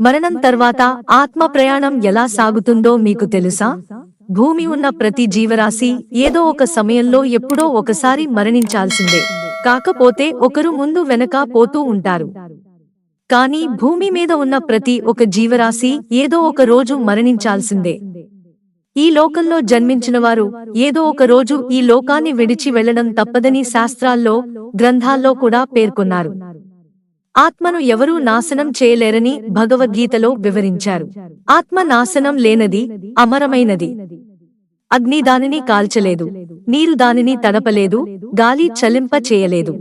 మరణం తర్వాత ఆత్మ ప్రయాణం ఎలా సాగుతుందో మీకు తెలుసా? భూమి ఉన్న ప్రతి జీవరాశి ఏదో ఒక సమయంలో ఎప్పుడో ఒకసారి మరణించాల్సిందే. కాకపోతే ఒకరు ముందు వెనక పోతూ ఉంటారు. కానీ భూమి మీద ఉన్న ప్రతి ఒక జీవరాశి ఏదో ఒక రోజు మరణించాల్సిందే. ఈ లోకంలో జన్మించిన వారు ఏదో ఒక రోజు ఈ లోకాన్ని విడిచి వెళ్ళడం తప్పదని శాస్త్రాల్లో గ్రంథాల్లో కూడా పేర్కొన్నారు. ఆత్మను ఎవరూ నాశనం చేయలేరని భగవద్గీతలో వివరించారు. ఆత్మ నాశనం లేనది అమరమైనది. అగ్ని దానిని కాల్చలేదు నీరు దానిని తడపలేదు గాలి చలింప చేయలేదు.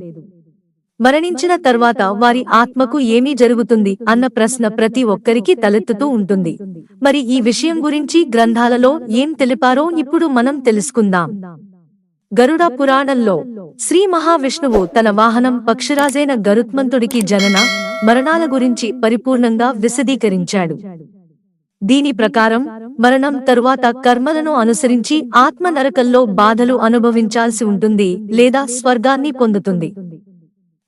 మరణించిన తర్వాత వారి ఆత్మకు ఏమీ జరుగుతుంది అన్న ప్రశ్న ప్రతి ఒక్కరికి తలెత్తుతూ ఉంటుంది. మరి ఈ విషయం గురించి గ్రంథాలలో ఏం తెలిపారో ఇప్పుడు మనం తెలుసుకుందాం. గరుడ పురాణంలో శ్రీ మహావిష్ణువు తన వాహనం పక్షిరాజైన గరుత్మంతుడికి జనన మరణాల గురించి పరిపూర్ణంగా విశదీకరించాడు. దీని ప్రకారం మరణం తరువాత కర్మలను అనుసరించి ఆత్మ నరకంలో బాధలు అనుభవించాల్సి ఉంటుంది లేదా స్వర్గాన్ని పొందుతుంది.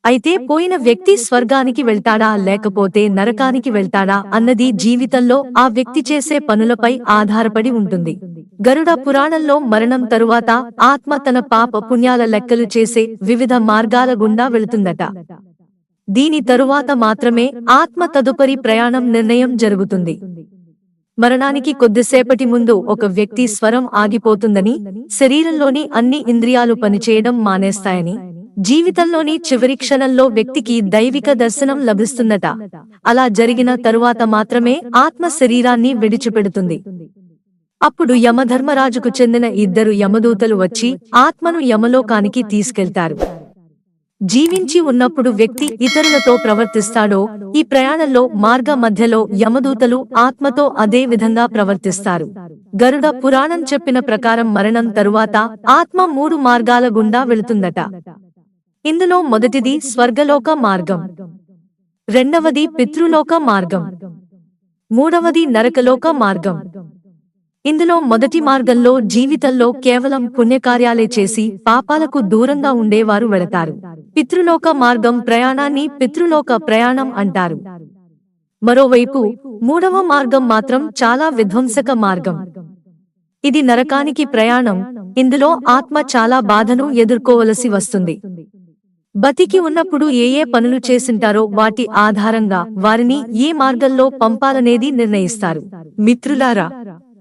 అయితే పోయిన వ్యక్తి స్వర్గానికి వెళ్తాడా లేకపోతే నరకానికి వెళ్తాడా అన్నది జీవితంలో ఆ వ్యక్తి చేసే పనులపై ఆధారపడి ఉంటుంది. గరుడ పురాణంలో మరణం తరువాత ఆత్మ తన పాప పుణ్యాల లెక్కలు చేసే వివిధ మార్గాల గుండా వెళుతుందట. దీని తరువాత మాత్రమే ఆత్మ తదుపరి ప్రయాణం నిర్ణయం జరుగుతుంది. మరణానికి కొద్దిసేపటి ముందు ఒక వ్యక్తి స్వరం ఆగిపోతుందని శరీరంలోని అన్ని ఇంద్రియాలు పనిచేయడం మానేస్తాయని జీవితంలోని చివరి క్షణంలో వ్యక్తికి దైవిక దర్శనం లభిస్తుందట. అలా జరిగిన తరువాత మాత్రమే ఆత్మ శరీరాన్ని విడిచిపెడుతుంది. అప్పుడు యమధర్మరాజుకు చెందిన ఇద్దరు యమదూతలు వచ్చి ఆత్మను యమలోకానికి తీసుకెళ్తారు. జీవించి ఉన్నప్పుడు వ్యక్తి ఇతరులతో ప్రవర్తిస్తాడో ఈ ప్రయాణంలో మార్గ మధ్యలో యమదూతలు ఆత్మతో అదే విధంగా ప్రవర్తిస్తారు. గరుడ పురాణం చెప్పిన ప్రకారం మరణం తరువాత ఆత్మ మూడు మార్గాల గుండా వెళుతుందట. ఇందులో మొదటిది స్వర్గలోక మార్గం. రెండవది పితృలోక మార్గం. మూడవది నరకలోక మార్గం. ఇందులో మొదటి మార్గంలో జీవితంలో కేవలం పుణ్యకార్యాలే చేసి పాపాలకు దూరంగా ఉండేవారు వెళతారు. పితృలోక మార్గం ప్రయాణాన్ని పితృలోక ప్రయాణం అంటారు. మరోవైపు మూడవ మార్గం మాత్రం చాలా విధ్వంసక మార్గం. ఇది నరకానికి ప్రయాణం. ఇందులో ఆత్మ చాలా బాధను ఎదుర్కోవలసి వస్తుంది. బతికి ఉన్నప్పుడు ఏ ఏ పనులు చేసింటారో వాటి ఆధారంగా వారిని ఏ మార్గంలో పంపాలనేది నిర్ణయిస్తారు. మిత్రులారా